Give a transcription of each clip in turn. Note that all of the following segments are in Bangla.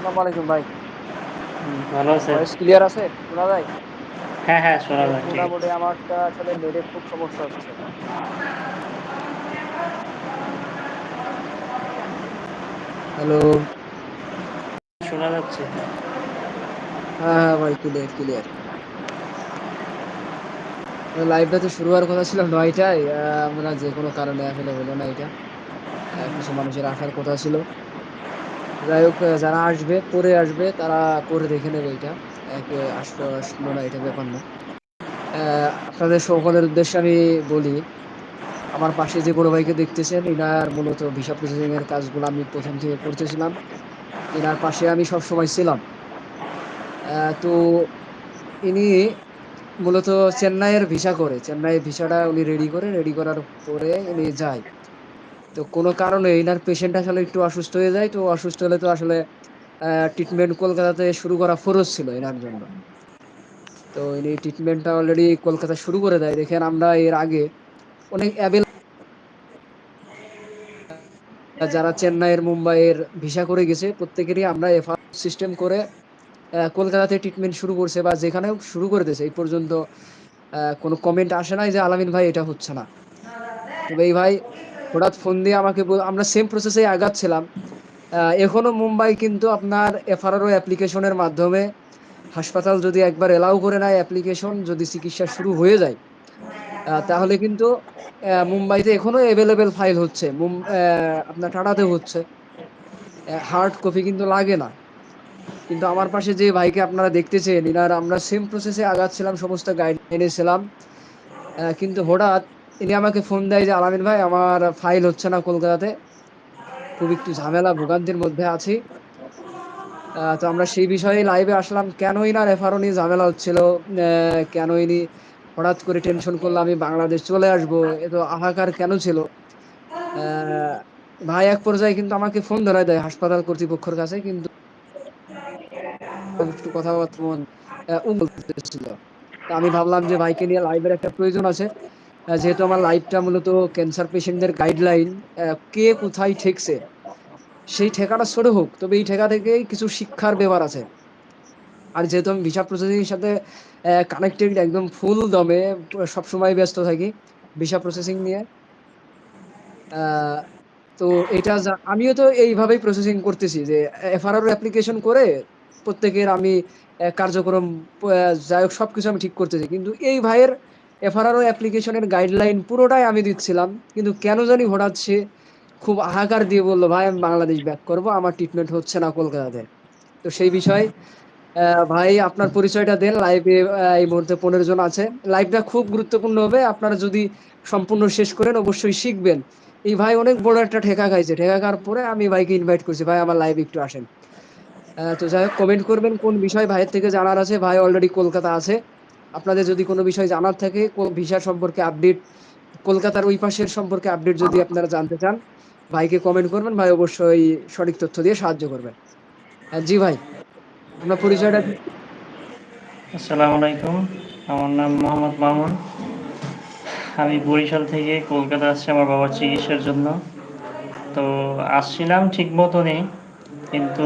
আসসালামু আলাইকুম ভাই। ভালো আছেন? ভয়েস ক্লিয়ার আছে? শোনা যায়? হ্যাঁ হ্যাঁ শোনা যায় মোটামুটি আমারটা আসলে নেটের খুব সমস্যা হচ্ছে। হ্যালো। শোনা যাচ্ছে? হ্যাঁ হ্যাঁ ভাই ক্লিয়ার ক্লিয়ার। লাইভটা তো শুরু হওয়ার কথা ছিল নয়টায়। আমরা যে কোনো কারণে হলো না এটা। কিছু মানুষের আসার কথা ছিল। যাই হোক যারা আসবে, পরে আসবে, তারা পরে দেখে নেবে এটা। আসলো আসলো না, এটা ব্যাপার না। আপনাদের সকলের উদ্দেশ্যে আমি বলি, আমার পাশে যে বড় ভাইকে দেখতেছেন, ইনার মূলত ভিসা প্রসেসিং এর কাজগুলো আমি প্রথম থেকে করতেছিলাম। ইনার পাশে আমি সব সময় ছিলাম তো ইনি মূলত চেন্নাইয়ের ভিসা করে। চেন্নাইয়ের ভিসাটা উনি রেডি করে রেডি করার পরে ইনি যায়। তো কোনো কারণে ইনার পেশেন্ট আসলে একটু অসুস্থ হয়ে যায়, তো অসুস্থ হলে তো আসলে ট্রিটমেন্ট কলকাতাতে শুরু করা ফরজ ছিল এনার জন্য। তো ইনি ট্রিটমেন্টটা অলরেডি কলকাতা শুরু করে দেয়। দেখেন আমরা এর আগে অনেক যারা চেন্নাইয়ের, মুম্বাইয়ের ভিসা করে গেছে, প্রত্যেকেরই আমরা এফআর সিস্টেম করে কলকাতাতে ট্রিটমেন্ট শুরু করছে বা যেখানেও শুরু করে দিয়েছে। এই পর্যন্ত কোনো কমেন্ট আসে নাই যে আলামিন ভাই এটা হচ্ছে না। তবে এই ভাই হঠাৎ ফোন দিয়ে আমাকে আমরা সেম প্রসেসে আগাচ্ছিলাম। আহ, এখনও মুম্বাই কিন্তু আপনার এফআরও অ্যাপ্লিকেশনের মাধ্যমে হাসপাতাল যদি একবার এলাও করে নেয় অ্যাপ্লিকেশন যদি চিকিৎসা শুরু হয়ে যায় তাহলে কিন্তু মুম্বাইতে এখনও অ্যাভেলেবেল ফাইল হচ্ছে। আপনার টাটাতে হচ্ছে। হার্ড কপি কিন্তু লাগে না। কিন্তু আমার পাশে যে ভাইকে আপনারা দেখতে দেখতেছেন ইনার আমরা সেম প্রসেসে আগাচ্ছিলাম সমস্ত গাইড এনেছিলাম কিন্তু হঠাৎ ইনি আমাকে ফোন দেয় যে আলামিন ভাই আমার ফাইল হচ্ছে না কলকাতাতে। খুব একটু ঝামেলা ভোগান্তির মধ্যে আছি। তো আমরা সেই বিষয়ে লাইভে আসলাম। কেন না নিয়ে ঝামেলা হচ্ছিল? আহ, কেন ইনি হঠাৎ করে টেনশন করল আমি বাংলাদেশ চলে আসব। এত হাহাকার কেন ছিল? ভাই এক পর্যায়ে কিন্তু আমাকে ফোন ধরায় দেয় হাসপাতাল কর্তৃপক্ষের কাছে কিন্তু একটু কথাবার্তা আমি ভাবলাম যে ভাইকে নিয়ে লাইভের একটা প্রয়োজন আছে। যেহেতু আমার লাইভটা মূলত ক্যান্সার পেশেন্টদের গাইডলাইন কে কোথায় ঠেকছে, সেই ঠেকাটা ছোট হোক, তবে এই ঠেকা থেকেই কিছু শিক্ষার ব্যাপার আছে। আর যেহেতু আমি ভিসা প্রসেসিংয়ের সাথে কানেক্টেড একদম ফুল দমে, সবসময় ব্যস্ত থাকি ভিসা প্রসেসিং নিয়ে তো এটা আমিও তো এইভাবেই প্রসেসিং করতেছি যে এফআরআর অ্যাপ্লিকেশন করে প্রত্যেকের আমি কার্যক্রম যাই হোক সব কিছু আমি ঠিক করতেছি। কিন্তু এই ভাইয়ের এফআরআর অ্যাপ্লিকেশনের গাইডলাইন পুরোটাই আমি দিচ্ছিলাম, কিন্তু কেন জানি হঠাৎ সে খুব হাহাকার দিয়ে বলল, ভাই, আমি বাংলাদেশ ব্যাক করব, আমার ট্রিটমেন্ট হচ্ছে না কলকাতাতে। তো সেই বিষয় ভাই, আপনার পরিচয়টা দেন লাইভে এই মুহূর্তে পনেরো জন আছে। লাইভটা খুব গুরুত্বপূর্ণ হবে, আপনারা যদি সম্পূর্ণ শেষ করেন, অবশ্যই শিখবেন। এই ভাই অনেক বড় একটা ঠেকা খাইছে, ঠেকা খাওয়ার পরে আমি ভাইকে ইনভাইট করছি, ভাই, আমার লাইভ একটু আসেন। তো যাই হোক কমেন্ট করবেন কোন বিষয়, ভাইয়ের থেকে জানার আছে, ভাই অলরেডি কলকাতা আছে। আপনাদের যদি কোনো বিষয় জানার থাকে ভিসা সম্পর্কে আপডেট কলকাতার ওই পাশের সম্পর্কে আপডেট যদি আপনারা জানতে চান ভাইকে কমেন্ট করবেন ভাই অবশ্যই সঠিক তথ্য দিয়ে সাহায্য করবেন। আহ, জি ভাই আপনার পরিচয়টা আসসালামু আলাইকুম আমার নাম মোহাম্মদ মামুন। আমি বরিশাল থেকে কলকাতা আসছি আমার বাবার চিকিৎসার জন্য। তো আসছিলাম ঠিক মতনই কিন্তু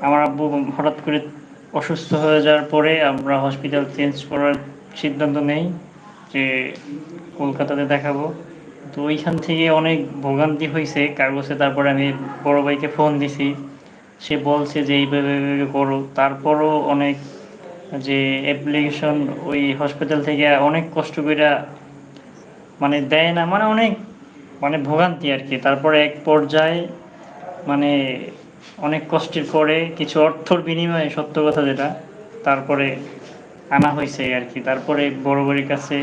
আমার আব্বু হঠাৎ করে অসুস্থ হয়ে যাওয়ার পরে আমরা হসপিটাল চেঞ্জ করার সিদ্ধান্ত নেই যে কলকাতাতে দেখাবো। তো ওইখান থেকে অনেক ভোগান্তি হয়েছে কাগজে তারপরে আমি বড় ভাইকে ফোন দিছি। সে বলছে যে এইভাবে করো। তারপরও অনেক যে অ্যাপ্লিকেশন ওই হসপিটাল থেকে অনেক কষ্ট করে মানে দেয় না মানে অনেক মানে ভোগান্তি আর কি। তারপরে এক পর্যায়ে মানে অনেক কষ্টের পরে কিছু অর্থর বিনিময়ে সত্য কথা যেটা তারপরে আনা হয়েছে আর কি তারপরে বড় বড়ির কাছে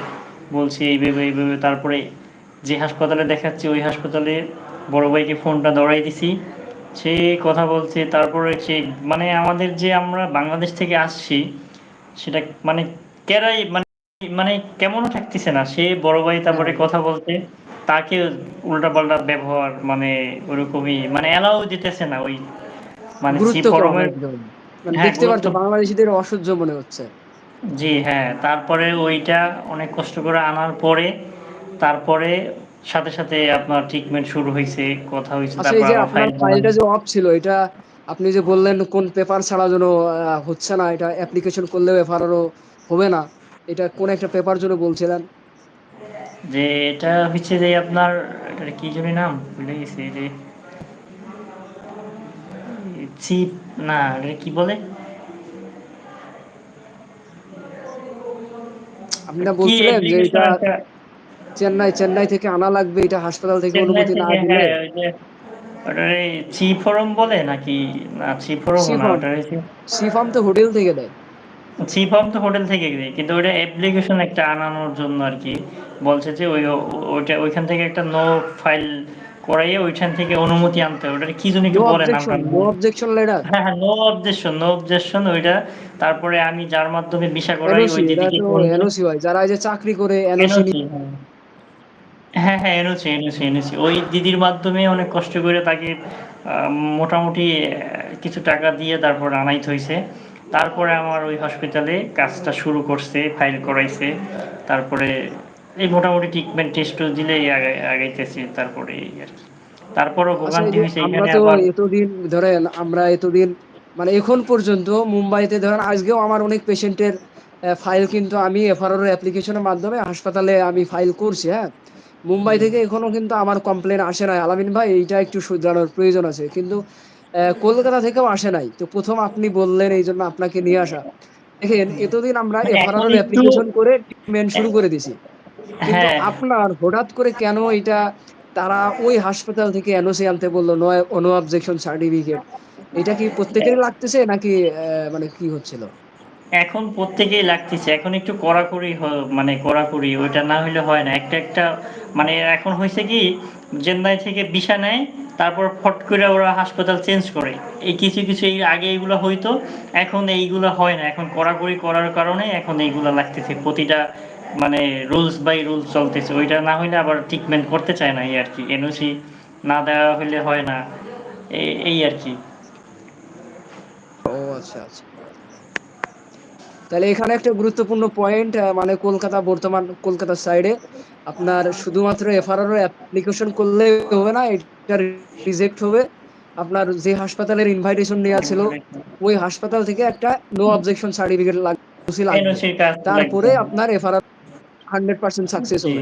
বলছি এইভাবে এইভাবে তারপরে যে হাসপাতালে দেখাচ্ছি ওই হাসপাতালে বড় ভাইকে ফোনটা ধরাই দিছি। সে কথা বলছে তারপরে সে মানে আমাদের যে আমরা বাংলাদেশ থেকে আসছি সেটা মানে কেরাই মানে মানে কেমনও থাকতেছে না। সে বড় ভাই তারপরে কথা বলতে তাকে উল্টাপাল্টা ব্যবহার মানে ওরকমই মানে এলাও দিতেছে না ওই মানে মানে হ্যাঁ দেখতে পারতো বাংলাদেশিদের অসহ্য মনে হচ্ছে জি হ্যাঁ তারপরে ওইটা অনেক কষ্ট করে আনার পরে তারপরে সাথে সাথে আপনার ট্রিটমেন্ট শুরু হয়েছে কথা হয়েছে আচ্ছা তারপর আপনার ফাইল ফাইলটা যে অফ ছিল এটা আপনি যে বললেন কোন পেপার ছাড়া যেন আ হচ্ছে না এটা অ্যাপ্লিকেশন করলেও এফআরআরও হবে না। এটা কোন একটা পেপার জন্য বলছিলেন? যে এটা হচ্ছে যে আপনার এটার কি জানি নাম? ভুলে গেছি যে চিপ না এটাকে কি বলে? আপনি না বলছিলেন যে এটা চেন্নাই, চেন্নাই থেকে আনা লাগবে এটা হাসপাতাল থেকে অনুমতি না দিলে। ওটারে চি ফরম বলে নাকি? না চি ফরমও না সি-ফর্ম, ওটা হচ্ছে সি-ফর্ম তো হোটেল থেকে দেয়। সি ফর্ম তো হোটেল থেকে কিন্তু ওইটা অ্যাপ্লিকেশন একটা আনানোর জন্য আরকি বলছে যে ওই ওইটা ওইখান থেকে একটা নো ফাইল করাইয়ে ওইখান থেকে অনুমতি আনতে হবে ওটারে কি নো একটু বলে অবজেকশন, নো অবজেকশন লেটার? হ্যাঁ, হ্যাঁ, নো অবজেকশন, নো অবজেকশন ওইটা তারপরে আমি যার মাধ্যমে ভিসা করাই ওই দিদিকে এনওসি হয়। যারা এই যে চাকরি করে এনওসি নি হ্যাঁ। হ্যাঁ, এনওসি, এনওসি, এনওসি। ওই দিদির মাধ্যমে অনেক কষ্ট করে তাকে মোটামুটি কিছু টাকা দিয়ে তারপর আনাইতে হইছে। তারপরে আমার ওই হসপিটালে কাজটা শুরু করছে, ফাইল করাইছে। তারপরে এই মোটামুটি ট্রিটমেন্ট টেস্ট-ও দিলেই আগাই আগাইতেছি তারপরে। তারপরও ভোগান্তি এখানে আবার এতদিন ধরেন আমরা এতদিন মানে এখন পর্যন্ত মুম্বাইতে ধরেন আজকেও আমার অনেক পেশেন্টের ফাইল কিন্তু আমি এফআরআর অ্যাপ্লিকেশনের মাধ্যমে হাসপাতালে আমি ফাইল করছি, হ্যাঁ? মুম্বাই থেকে এখনও কিন্তু আমার কমপ্লেইন আসে নাই। আলামিন ভাই এইটা একটু শুধরানোর প্রয়োজন আছে। কিন্তু কলকাতা থেকেও আসে নাই। তো প্রথম আপনি বললেন এই জন্য আপনাকে নিয়ে আসা। দেখেন এতদিন আমরা এখন এফআরআর অ্যাপ্লিকেশন করে ট্রিটমেন্ট শুরু করে দিছি। কিন্তু হ্যাঁ। আপনার হঠাৎ করে কেন এইটা তারা ওই হাসপাতাল থেকে এনওসি আনতে বলল, নয় নো অবজেকশন সার্টিফিকেট। এটা কি প্রত্যেকেরই লাগতেছে নাকি মানে কি হচ্ছিল? এখন প্রত্যেকেই লাগতেছে। এখন একটু কড়াকড়ি মানে কড়াকড়ি ওইটা না হইলে হয় না। একটা, একটা মানে এখন হয়েছে কি চেন্নাই থেকে ভিসা নেয়, তারপর ফট করে ওরা হাসপাতাল চেঞ্জ করে। এই কিছু, কিছু এই আগে এইগুলা হইতো, এখন এইগুলো হয় না। এখন কড়াকড়ি করার কারণে এখন এইগুলো লাগতেছে। প্রতিটা মানে রুলস বাই রুলস চলতেছে। ওইটা না হইলে আবার ট্রিটমেন্ট করতে চায় না এই আর কি এনওসি না দেওয়া হইলে হয় না। এই আর কি ও আচ্ছা, আচ্ছা। তাহলে এখানে একটা গুরুত্বপূর্ণ পয়েন্ট মানে কলকাতা বর্তমান কলকাতার সাইডে আপনার শুধুমাত্র এফআরআর অ্যাপ্লিকেশন করলেই হবে না। এটা রিজেক্ট হবে। আপনার যে হাসপাতালের ইনভাইটেশন নেয়া ছিল, ওই হাসপাতাল থেকে একটা নো অবজেকশন সার্টিফিকেট লাগ ওসি লাগবে। এনওসির কাজ লাগবে। তারপরে আপনার এফআরআর 100% সাকসেস হবে।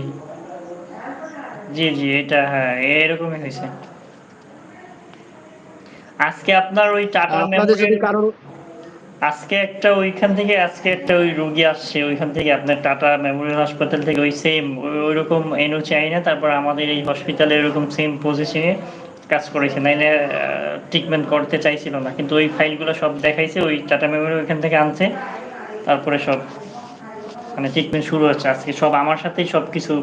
জি, জি, এটা হ্যাঁ, এরকমই হইছে। আজকে আপনার ওই টাটা আপনাদের যদি মেমোরিয়াল কারোর আজকে একটা ওইখান থেকে, আজকে একটা ওই রোগী আসছে, ওইখান থেকে আপনার টাটা মেমোরিয়াল হাসপাতাল থেকে ওই সেম ওই ওইরকম এনওসি আইনা তারপর আমাদের এই হসপিটালে এরকম সেম পজিশনে কাজ করেছে। নাইলে ট্রিটমেন্ট করতে চাইছিল না। কিন্তু ওই ফাইলগুলো সব দেখাইছে, ওই টাটা মেমোরিয়াল ওইখান থেকে আনছে। তারপরে সব মানে ট্রিটমেন্ট শুরু হচ্ছে আজকে সব আমার সাথেই সবকিছু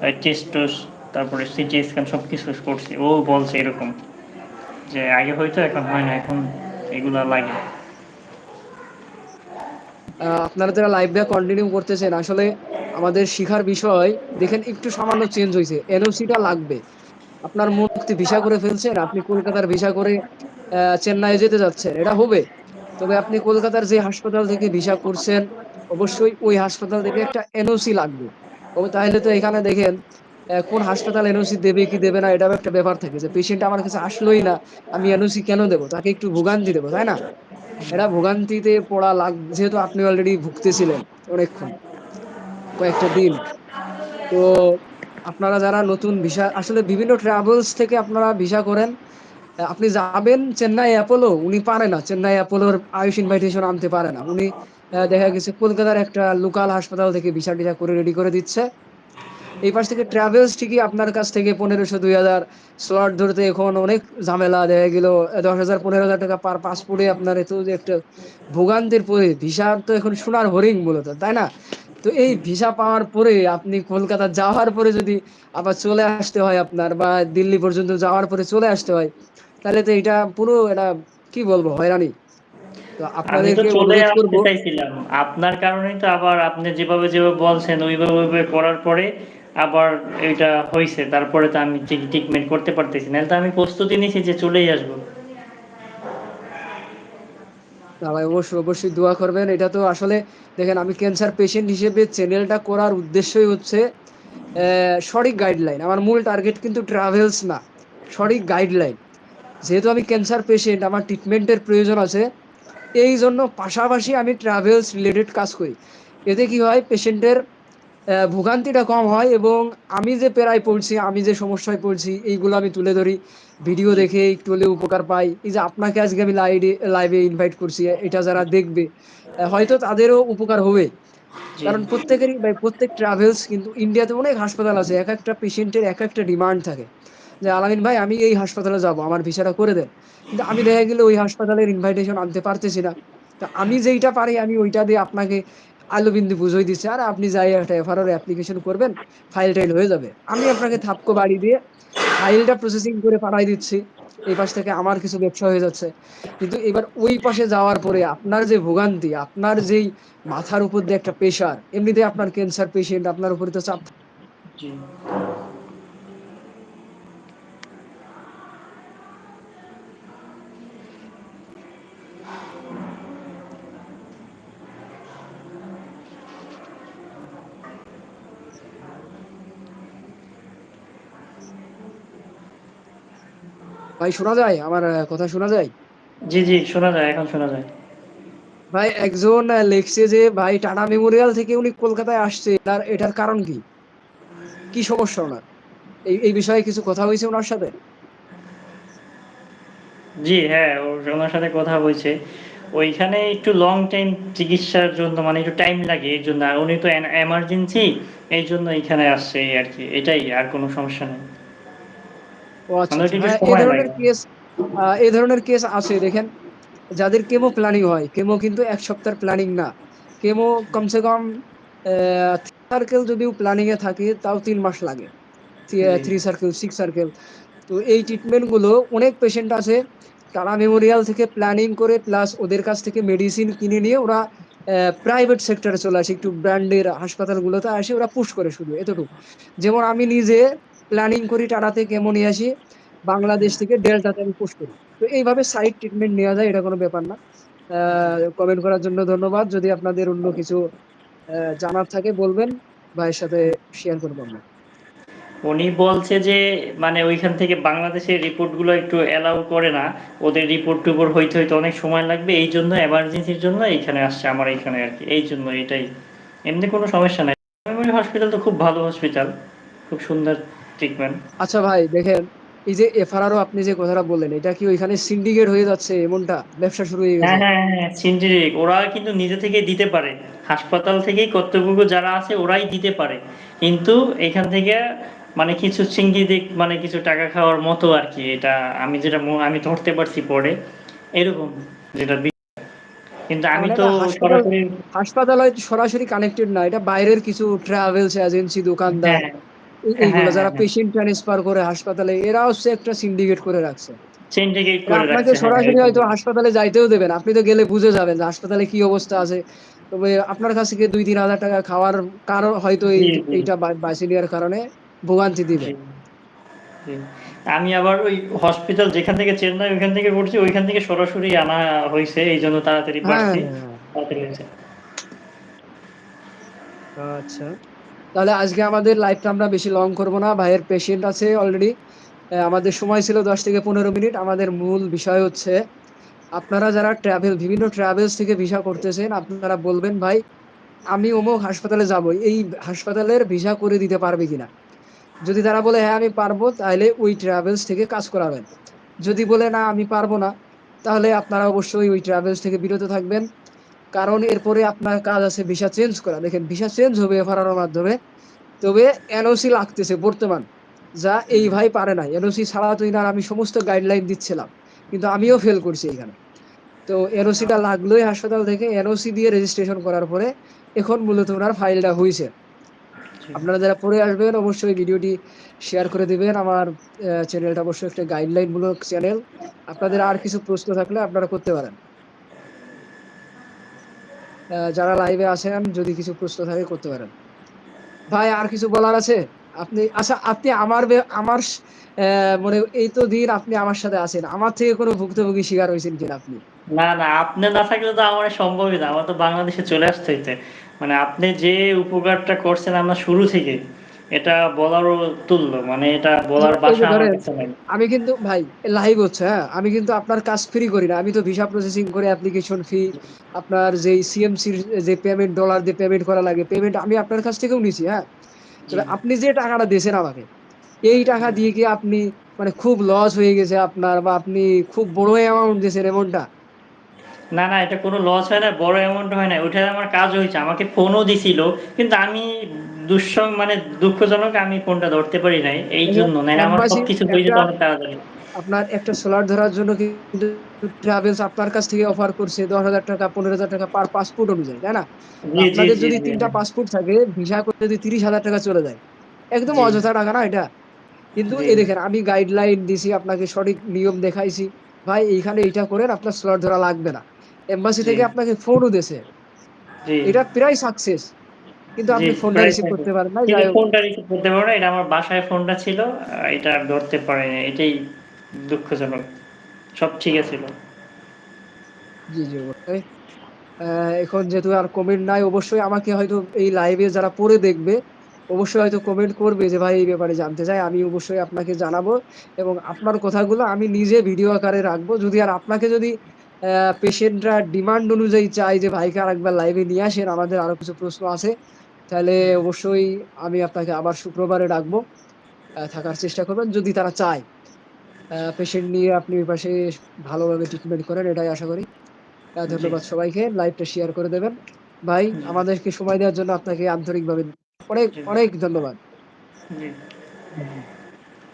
আ টেস্ট-টোস তারপরে সিটি স্ক্যান সবকিছু করছে। ও বলছে এরকম। যে আগে হয়তো, এখন হয় না। এখন এগুলা লাগে। আপনারা যারা লাইভটা কন্টিনিউ করতেছেন, আসলে আমাদের শিখার বিষয় দেখেন একটু সামান্য চেঞ্জ হইছে। এনওসিটা লাগবে। আপনার মুক্তি ভিসা করে ফেলছেন, আপনি কলকাতার ভিসা করে অ্যা চেন্নাইয়ে যেতে যাচ্ছেন। এটা হবে। তবে আপনি কলকাতার যে হাসপাতাল থেকে ভিসা করছেন, অবশ্যই ওই হাসপাতাল থেকে একটা এনওসি লাগবে। ও তাইলে তো এখানে দেখেন কোন হাসপাতাল এনওসি দেবে কি দেবে না এটাও একটা ব্যাপার থাকে যে পেশেন্ট আমার কাছে আসলোই না, আমি এনওসি কেন দেবো তাকে একটু ভোগান্তি দেবো তাই না? এটা ভোগান্তিতে পড়া লাগ যেহেতু আপনি অলরেডি ভুগতেছিলেন অনেকক্ষণ, কয়েকটা দিন। তো আপনারা যারা নতুন ভিসা আসলে বিভিন্ন ট্রাভেলস থেকে আপনারা ভিসা করেন। আপনি যাবেন চেন্নাই অ্যাপোলো, উনি পারে না। চেন্নাই অ্যাপোলোর আয়ুষ ইনভাইটেশন আনতে পারে না। উনি দেখা গেছে কলকাতার একটা লোকাল হাসপাতাল থেকে ভিসা-টিসা করে রেডি করে দিচ্ছে। এই পাশ থেকে ট্রাভেলস ঠিকই আপনার কাছ থেকে ১৫০০ ২০০০ স্লট ধরতে এখন অনেক ঝামেলা। দেখা গেল এ ১০,০০০ ৳১৫,০০০ পার পাসপোর্টে আপনার এত যে একটা ভোগান্তির পরে ভিসা তো এখন সোনার হরিণ মূলত, তাই না? তো এই ভিসা পাওয়ার পরে আপনি কলকাতা যাওয়ার পরে যদি আবার চলে আসতে হয় আপনার বা দিল্লি পর্যন্ত যাওয়ার পরে চলে আসতে হয়, তাহলে তো এটা পুরো এটা কি বলব হয়রানি। আপনার কারণেই তো আবার আপনি যেভাবে, যেভাবে বলছেন ওইভাবে, ওইভাবে করার পরে আবার এটা হয়েছে তারপরে তো আমি ট্রিটমেন্ট করতে পারতেছি। না তো আমি প্রস্তুতি নিয়েছি যে চলেই আসব। ভাই অবশ্যই, অবশ্যই দোয়া করবেন। এটা তো আসলে দেখেন আমি ক্যান্সার পেশেন্ট হিসেবে চ্যানেলটা করার উদ্দেশ্যই হচ্ছে সঠিক গাইডলাইন। আমার মূল টার্গেট কিন্তু ট্রাভেলস না। সঠিক গাইডলাইন। যেহেতু আমি ক্যান্সার পেশেন্ট আমার ট্রিটমেন্টের প্রয়োজন আছে এই জন্য পাশাপাশি আমি ট্রাভেলস রিলেটেড কাজ করি এতে কি হয় পেশেন্টের ভোগান্তিটা কম হয় এবং আমি যে পেরায় পড়ছি আমি যে সমস্যায় পড়ছি এইগুলো আমি তুলে ধরি। ভিডিও দেখে একটু হলে উপকার পাই। এই যে আপনাকে আজকে আমি লাইভে লাইভে ইনভাইট করছি এটা যারা দেখবে হয়তো তাদেরও উপকার হবে। কারণ প্রত্যেকেরই ভাই প্রত্যেক ট্রাভেলস কিন্তু ইন্ডিয়াতে অনেক হাসপাতাল আছে এক একটা পেশেন্টের এক একটা ডিমান্ড থাকে। যে আলামিন ভাই আমি এই হাসপাতালে যাব আমার ভিসাটা করে দেন। কিন্তু আমি দেখা গেলে ওই হাসপাতালের ইনভাইটেশন আনতে পারতেছি না। তা আমি যেইটা পারি আমি ওইটা দিয়ে আপনাকে আলুবিন্দু বুঝিয়ে দিচ্ছে আর আপনি যাই একটা এফআরআর অ্যাপ্লিকেশন করবেন ফাইল টাইল হয়ে যাবে। আমি আপনাকে থাপকো বাড়ি দিয়ে ফাইলটা প্রসেসিং করে পাঠাই দিচ্ছি। এই পাশ থেকে আমার কিছু ব্যবসা হয়ে যাচ্ছে। কিন্তু এবার ওই পাশে যাওয়ার পরে আপনার যে ভোগান্তি, আপনার যেই মাথার উপর দিয়ে একটা প্রেশার এমনিতে আপনার ক্যান্সার পেশেন্ট আপনার উপরে তো চাপ। ভাই শোনা যায় আমার কথা শোনা যায় জি, জি, শোনা যায়, এখন শোনা যায়। ভাই একজন লিখছে যে ভাই টাটা মেমোরিয়াল থেকে উনি কলকাতায় আসছে তার এটার কারণ কি কি সমস্যা ওনার এই এই বিষয়ে কিছু কথা হয়েছে ওনার সাথে জি, হ্যাঁ, ওনার সাথে কথা হয়েছে। ওইখানে একটু লং টাইম চিকিৎসার জন্য মানে একটু টাইম লাগে এর জন্য। আর উনি তো এমার্জেন্সি এই জন্য এইখানে আসছে এই আরকি। এটাই আর কোনো সমস্যা নেই। ও আচ্ছা মানে আচ্ছা ওইটা একটু হ্যাঁ এই ধরনের কেস এই ধরনের কেস আছে দেখেন। যাদের কেমো প্ল্যানিং হয় কেমো কিন্তু এক সপ্তাহের প্ল্যানিং না। কেমো কমসে কম সার্কেল যদিও প্ল্যানিং এ থাকে তাও তিন মাস লাগে। থ্রি সার্কেল সিক্স সার্কেল তো এই ট্রিটমেন্টগুলো অনেক পেশেন্ট আছে টাটা মেমোরিয়াল থেকে প্ল্যানিং করে প্লাস ওদের কাছ থেকে মেডিসিন কিনে নিয়ে ওরা প্রাইভেট সেক্টরে চলে আসে। একটু ব্র্যান্ডের হাসপাতালগুলোতে আসে ওরা পুশ করে শুধু এতটুকু। যেমন আমি নিজে প্ল্যানিং করি টাটাতে কেমন নিয়ে আসি বাংলাদেশ থেকে ডেল্টাতে আমি পুশ করি তো এইভাবে সাইড ট্রিটমেন্ট নেওয়া যায় এটা কোনো ব্যাপার না কমেন্ট করার জন্য ধন্যবাদ যদি আপনাদের অন্য কিছু জানার থাকে বলবেন ভাইয়ের সাথে শেয়ার করব আমরা উনি বলছে যে মানে ওইখান থেকে বাংলাদেশের রিপোর্টগুলো একটু অ্যালাউ করে না। ওদের রিপোর্ট-টিপোর্ট হইতে, হইতে অনেক সময় লাগবে। এই জন্য এমার্জেন্সির জন্য এইখানে আসছে আমার এইখানে আর কি এই জন্য এটাই। এমনি কোনো সমস্যা নাই। হসপিটাল তো খুব ভালো হসপিটাল। খুব সুন্দর ট্রিটমেন্ট। আচ্ছা ভাই দেখেন এই যে এফআরআরও আপনি যে কথাটা বললেন এটা কি ওইখানে সিন্ডিকেট হয়ে যাচ্ছে এমনটা ব্যবসা শুরু হয়ে হ্যাঁ, গেছে হ্যাঁ, হ্যাঁ, সিন্ডিকেট ওরা কিন্তু নিজে থেকেই দিতে পারে। হাসপাতাল থেকেই কর্তৃপক্ষ যারা আছে ওরাই দিতে পারে। কিন্তু এখান থেকে মানে কিছু সিন্ডিকেট মানে কিছু টাকা খাওয়ার মতো আরকি এটা আমি যেটা আমি ধরতে পারছি পরে। এরকম যেটা কিন্তু আমি তো সরাসরি হাসপাতাল সরাসরি কানেক্টেড না এটা বাইরের কিছু ট্রাভেলস এজেন্সি দোকানদার হ্যাঁ, হ্যাঁ, এইগুলো হ্যাঁ, যারা হ্যাঁ। পেশেন্ট ট্রান্সফার করে হাসপাতালে এরা হচ্ছে একটা সিন্ডিকেট করে রাখছে সিন্ডিকেট করে আপনাকে। হ্যাঁ, সরাসরি হয়তো হাসপাতালে যাইতেও দেবেন আপনি তো গেলে বুঝে যাবেন যে হাসপাতালে কি অবস্থা আছে তবে আপনার কাছ থেকে দুই তিন হাজার টাকা খাওয়ার কারণ হয়তো এই এইটা বাঁচিয়ে নেওয়ার কারণে ভোগান্তি দিবে। আমি আবার ওই হসপিটাল যেখান থেকে চেন্নাই ওইখান থেকে করছি ওইখান থেকে সরাসরি আনা হইছে। এইজন্য তাড়াতাড়ি হ্যাঁ পারছি। হ্যাঁ তাড়াতাড়ি হয়েছে। হ্যাঁ, আচ্ছা তাহলে আজকে আমাদের লাইভটা আমরা বেশি লং করব না। ভাইয়ের পেশেন্ট আছে অলরেডি আমাদের সময় ছিল দশ থেকে পনেরো মিনিট। আমাদের মূল বিষয় হচ্ছে, আপনারা যারা ট্রাভেল বিভিন্ন ট্রাভেলস থেকে ভিসা করতেছেন, আপনারা বলবেন, ভাই, আমি অমুক হাসপাতালে যাব। এই হাসপাতালের ভিসা করে দিতে পারবে কিনা? যদি তারা বলে হ্যাঁ আমি পারব, তাহলে ওই ট্রাভেলস থেকে কাজ করাবেন। যদি বলে, না, আমি পারব না, তাহলে আপনারা অবশ্যই ওই ট্রাভেলস থেকে বিরত থাকবেন। কারণ এরপরে আপনার কাজ আছে ভিসা চেঞ্জ করা। দেখেন ভিসা চেঞ্জ হবে এফআরআর মাধ্যমে। তবে এনওসি লাগতেছে বর্তমান। যা এই ভাই পারে না এনওসি ছাড়া তো ইনার আমি সমস্ত গাইডলাইন দিচ্ছিলাম। কিন্তু আমিও ফেল করছি এখানে। তো এনওসিটা লাগলোই হাসপাতাল থেকে। এনওসি দিয়ে রেজিস্ট্রেশন করার পরে এখন মূলত ওনার ফাইলটা হয়েছে আপনারা যারা পড়ে আসবেন, অবশ্যই ভিডিওটি শেয়ার করে দিবেন। আমার চ্যানেলটা অবশ্যই একটা গাইডলাইনমূলক চ্যানেল আপনাদের আর কিছু প্রশ্ন থাকলে আপনারা করতে পারেন। যারা লাইভে আছেন যদি কিছু প্রশ্ন থাকে করতে পারেন ভাই আর কিছু বলার আছে আপনি আচ্ছা আপনি আমার আমার মানে এই তো দিন আপনি আমার সাথে আছেন আমার থেকে কোনো ভুক্তভোগী শিকার হয়েছেন কিনা আপনি না, না আপনি না থাকলে তো আমার সম্ভবই না। আমার তো বাংলাদেশে চলে আসতে হইতে। মানে আপনি যে উপকারটা করছেন আমরা শুরু থেকে এটা বলারও তুল্য। মানে এটা বলার ভাষা। আমি কিন্তু ভাই লাইভ হচ্ছে, হ্যাঁ? আমি কিন্তু আপনার কাজ ফ্রি করি না। আমি তো ভিসা প্রসেসিং করে অ্যাপ্লিকেশন ফি, আপনার যেই সিএমসির যে পেমেন্ট ডলার দিয়ে পেমেন্ট করা লাগে, পেমেন্ট আমি আপনার কাছ থেকেও নিছি, হ্যাঁ? আপনি যে টাকাটা দিয়েছেন আমাকে, এই টাকা দিয়ে কি আপনি মানে খুব লস হয়ে গেছে আপনার বা আপনি খুব বড় অ্যামাউন্ট দিয়েছেন এমনটা? না, না এটা কোনো লস হয় না বড় অ্যামাউন্ট হয় না ওইটায় আমার কাজ হয়েছে আমাকে ফোনও দিছিল। কিন্তু আমি দুঃসং মানে দুঃখজনক আমি ফোনটা ধরতে পারি নাই। এই যে এইজন্য। আমার সবকিছু হয়ে একটা যেত অনেক তাড়াতাড়ি। আপনার একটা সোলার ধরার জন্য কিন্তু ট্রাভেলস আপনার কাছ থেকে অফার করছে ৳১০,০০০ ৳১৫,০০০ পার পাসপোর্ট অনুযায়ী, তাই না? তো আপনাদের যদি জি, ৩ টা হ্যাঁ। পাসপোর্ট থাকে, ভিসা করতে যদি ৳৩০,০০০ চলে যায়। একদম। অযথা টাকা না এটা? কিন্তু। এই দেখেন আমি গাইডলাইন দিছি, আপনাকে সঠিক নিয়ম দেখাইছি। ভাই এইখানে এইটা করেন আপনার স্লট ধরা লাগবে না। এম্বাসি থেকে আপনাকে ফোনও। জি। এটা প্রায় সাকসেস। কিন্তু আপনি ফোনটা রিসিভ করতে পারেন হোক। ফোনটা রিসিভ করতে পারো নাই। এটা আমার বাসায় ফোনটা ছিল। এটা ধরতে পারি নাই। এটাই দুঃখজনক। সব ঠিক আছিল। জি, জি অবশ্যই। এখন যেহেতু আর কমেন্ট নাই অবশ্যই আমাকে হয়তো এই লাইভে যারা পড়ে দেখবে, অবশ্যই হয়তো কমেন্ট করবে যে ভাই এই ব্যাপারে জানতে চায়। আমি অবশ্যই আপনাকে জানাব এবং আপনার কথাগুলো আমি নিজে ভিডিও আকারে রাখব। যদি আর আপনাকে যদি পেশেন্টরা ডিমান্ড অনুযায়ী চায় যে ভাইকে আরেকবার লাইভে নিয়ে আসেন, আমাদের আরও কিছু প্রশ্ন আছে। তাহলে অবশ্যই আমি আপনাকে আবার শুক্রবারে ডাকবো। থাকার চেষ্টা করবেন যদি তারা চায়। পেশেন্ট নিয়ে আপনি ওই পাশে ভালোভাবে ট্রিটমেন্ট করেন এটাই আশা করি। ধন্যবাদ সবাইকে। লাইভটা শেয়ার করে দেবেন। ভাই আমাদেরকে সময় দেওয়ার জন্য আপনাকে আন্তরিকভাবে অনেক, অনেক ধন্যবাদ।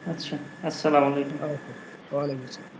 আচ্ছা। আসসালামু আলাইকুম। ওয়ালাইকুম আসসালাম।